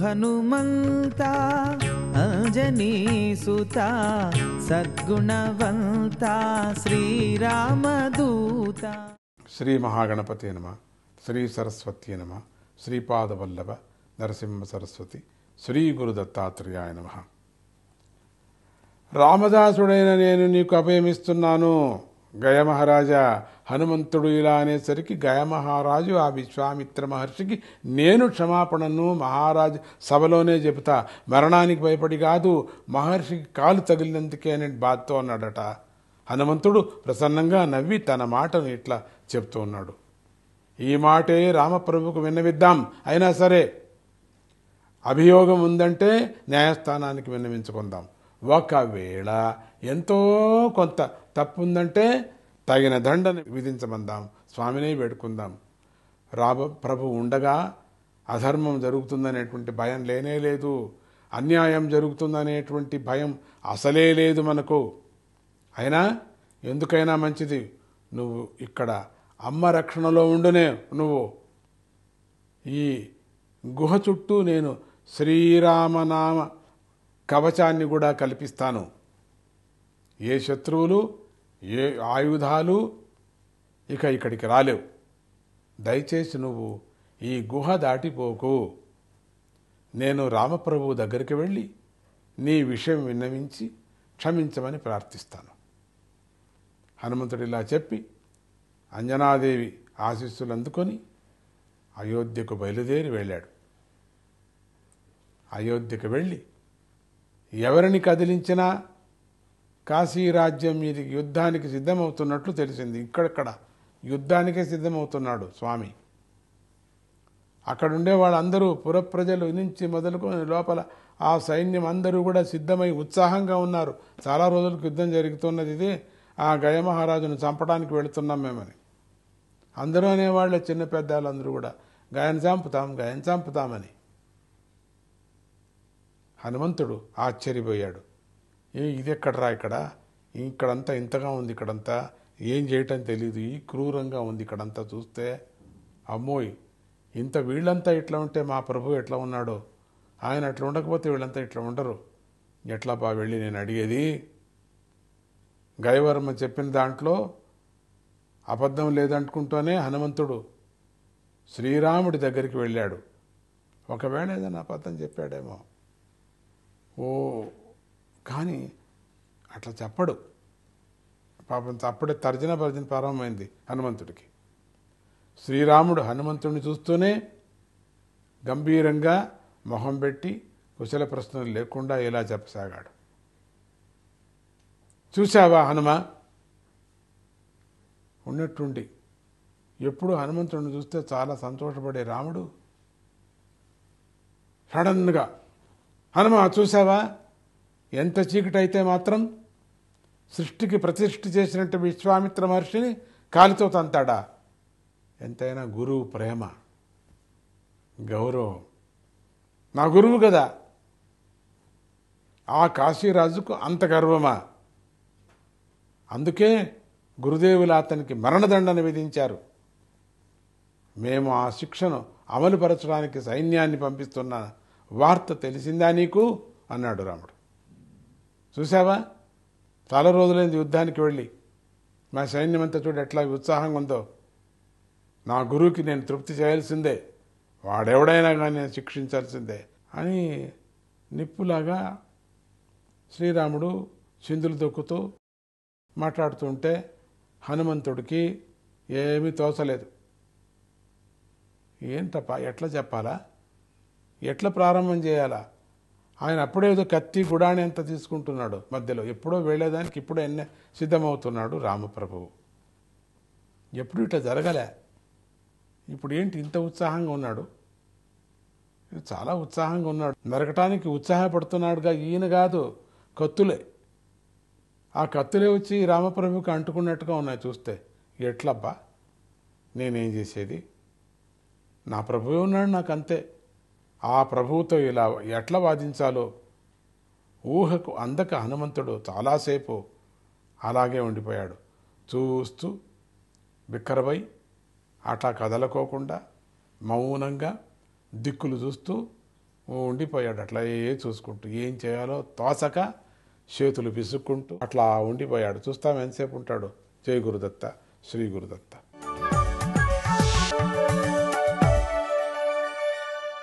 హనుమంత అంజనీసుత సద్గుణవంత శ్రీరామదూత. శ్రీ మహాగణపతి నమ శ్రీ సరస్వతి నమ శ్రీపాదవల్లభ నరసింహ సరస్వతి శ్రీ గురు దత్తాత్రేయాయ నమ. రామదాసుడైన నేను నీకు అభయమిస్తున్నాను గయమహారాజా హనుమంతుడు ఇలా అనేసరికి గయమహారాజు ఆ విశ్వామిత్ర మహర్షికి నేను క్షమాపణను మహారాజు సభలోనే చెబుతా. మరణానికి భయపడి కాదు మహర్షికి కాలు తగిలినందుకే అని బాధతో అన్నాడట హనుమంతుడు ప్రసన్నంగా నవ్వి తన మాటను ఇట్లా చెప్తూ ఉన్నాడు. ఈ మాటే రామప్రభుకు విన్నవిద్దాం. అయినా సరే అభియోగం ఉందంటే న్యాయస్థానానికి విన్నవించుకుందాం. ఒకవేళ ఎంతో కొంత తప్పు ఉందంటే తగిన దండను విధించమందాం. స్వామినే వేడుకుందాం. రాబ ప్రభు ఉండగా అధర్మం జరుగుతుందనేటువంటి భయం లేనే లేదు. అన్యాయం జరుగుతుందనేటువంటి భయం అసలే లేదు మనకు. అయినా ఎందుకైనా మంచిది. నువ్వు ఇక్కడ అమ్మ రక్షణలో ఉండునే నువ్వు. ఈ గుహ చుట్టూ నేను శ్రీరామనామ కవచాన్ని కూడా కల్పిస్తాను. ఏ శత్రువులు ఏ ఆయుధాలు ఇక ఇక్కడికి రాలేవు. దయచేసి నువ్వు ఈ గుహ దాటిపోకు. నేను రామప్రభు దగ్గరికి వెళ్ళి నీ విషయం విన్నవించి క్షమించమని ప్రార్థిస్తాను. హనుమంతుడు ఇలా చెప్పి అంజనాదేవి ఆశీస్సులు అందుకొని అయోధ్యకు బయలుదేరి వెళ్ళాడు. అయోధ్యకు వెళ్ళి ఎవరిని కదిలించినా కాశీ రాజ్యం యుద్ధానికి సిద్ధమవుతున్నట్లు తెలిసింది. ఇక్కడక్కడ యుద్ధానికే సిద్ధమవుతున్నాడు స్వామి. అక్కడుండే వాళ్ళందరూ పురప్రజలు నుంచి మొదలుకొని లోపల ఆ సైన్యం అందరూ కూడా సిద్ధమై ఉత్సాహంగా ఉన్నారు. చాలా రోజులకు యుద్ధం జరుగుతున్నది ఇది. ఆ గయమహారాజును చంపడానికి వెళుతున్నాం మేమని. అందరూ అనేవాళ్ళే చిన్న పెద్దలందరూ కూడా గాయను చంపుతాం గాయను చంపుతామని హనుమంతుడు ఆశ్చర్యపోయాడు. ఇది ఎక్కడరా ఇక్కడ? ఇక్కడంతా ఇంతగా ఉంది ఇక్కడంతా. ఏం చేయటం తెలియదు ఈ క్రూరంగా ఉంది ఇక్కడంతా చూస్తే. అమ్మోయ్! ఇంత వీళ్ళంతా ఇట్లా ఉంటే మా ప్రభు ఎట్లా ఉన్నాడో? ఆయన అట్లా ఉండకపోతే వీళ్ళంతా ఇట్లా ఉండరు. ఎట్లా బా వెళ్ళి నేను అడిగేది? గయవర్మ చెప్పిన దాంట్లో అబద్ధం లేదంటుకుంటూనే హనుమంతుడు శ్రీరాముడి దగ్గరికి వెళ్ళాడు. ఒకవేళ ఏదైనా అబద్ధం చెప్పాడేమో. ఓ కానీ అట్లా చెప్పడు. పాపం అప్పుడే తర్జన భర్జన ప్రారంభమైంది హనుమంతుడికి. శ్రీరాముడు హనుమంతుడిని చూస్తూనే గంభీరంగా మొహం పెట్టి కుశల ప్రశ్నలు లేకుండా ఇలా చెప్పసాగాడు. చూశావా హనుమ? ఉన్నట్టుండి. ఎప్పుడు హనుమంతుడిని చూస్తే చాలా సంతోషపడే రాముడు? సడన్గా. హనుమ చూసావా ఎంత చీకటైతే మాత్రం సృష్టికి ప్రతిష్ఠ చేసినట్టు విశ్వామిత్ర మహర్షిని కాలితో తంతాడా? ఎంతైనా గురువు ప్రేమ గౌరవం. నా గురువు కదా. ఆ కాశీరాజుకు అంత గర్వమా? అందుకే గురుదేవులు అతనికి మరణదండన విధించారు. మేము ఆ శిక్షను అమలుపరచడానికి సైన్యాన్ని పంపిస్తున్న వార్త తెలిసిందా నీకు? అన్నాడు రాముడు. చూసావా చాలా రోజులైంది యుద్ధానికి వెళ్ళి. మా సైన్యం అంతా చూడు ఎట్లా ఉత్సాహంగా ఉందో. నా గురువుకి నేను తృప్తి చేయాల్సిందే. వాడెవడైనా కానీ నేను శిక్షించాల్సిందే అని నిప్పులాగా శ్రీరాముడు చిందులు దొక్కుతూ మాట్లాడుతుంటే హనుమంతుడికి ఏమీ తోచలేదు. ఏంటప్ప ఎట్లా చెప్పాలా? ఎట్లా ప్రారంభం చేయాలా? ఆయన అప్పుడేదో కత్తి గుడాని అంత తీసుకుంటున్నాడు మధ్యలో. ఎప్పుడో వెళ్ళేదానికి ఇప్పుడు ఎన్న సిద్ధమవుతున్నాడు రామప్రభువు. ఎప్పుడు ఇట్లా జరగలే? ఇప్పుడు ఏంటి ఇంత ఉత్సాహంగా ఉన్నాడు? చాలా ఉత్సాహంగా ఉన్నాడు. నరకటానికి ఉత్సాహపడుతున్నాడుగా ఈయన కాదు కత్తులే. ఆ కత్తులే వచ్చి రామప్రభుకి అంటుకున్నట్టుగా ఉన్నాయి చూస్తే. ఎట్లబ్బా? నేనేం చేసేది? నా ప్రభువే ఉన్నాడు నాకు అంతే. ఆ ప్రభువుతో ఇలా ఎట్లా వాదించాలో? ఊహకు అందక హనుమంతుడు చాలాసేపు అలాగే ఉండిపోయాడు. చూస్తూ బిక్కరబై అట్లా కదలకోకుండా మౌనంగా దిక్కులు చూస్తూ ఉండిపోయాడు. అట్లా ఏ చూసుకుంటూ ఏం చేయాలో తోసక చేతులు పిసుక్కుంటూ అట్లా ఉండిపోయాడు. చూస్తాం ఎంతసేపు ఉంటాడు? జై గురుదత్త శ్రీ గురుదత్త.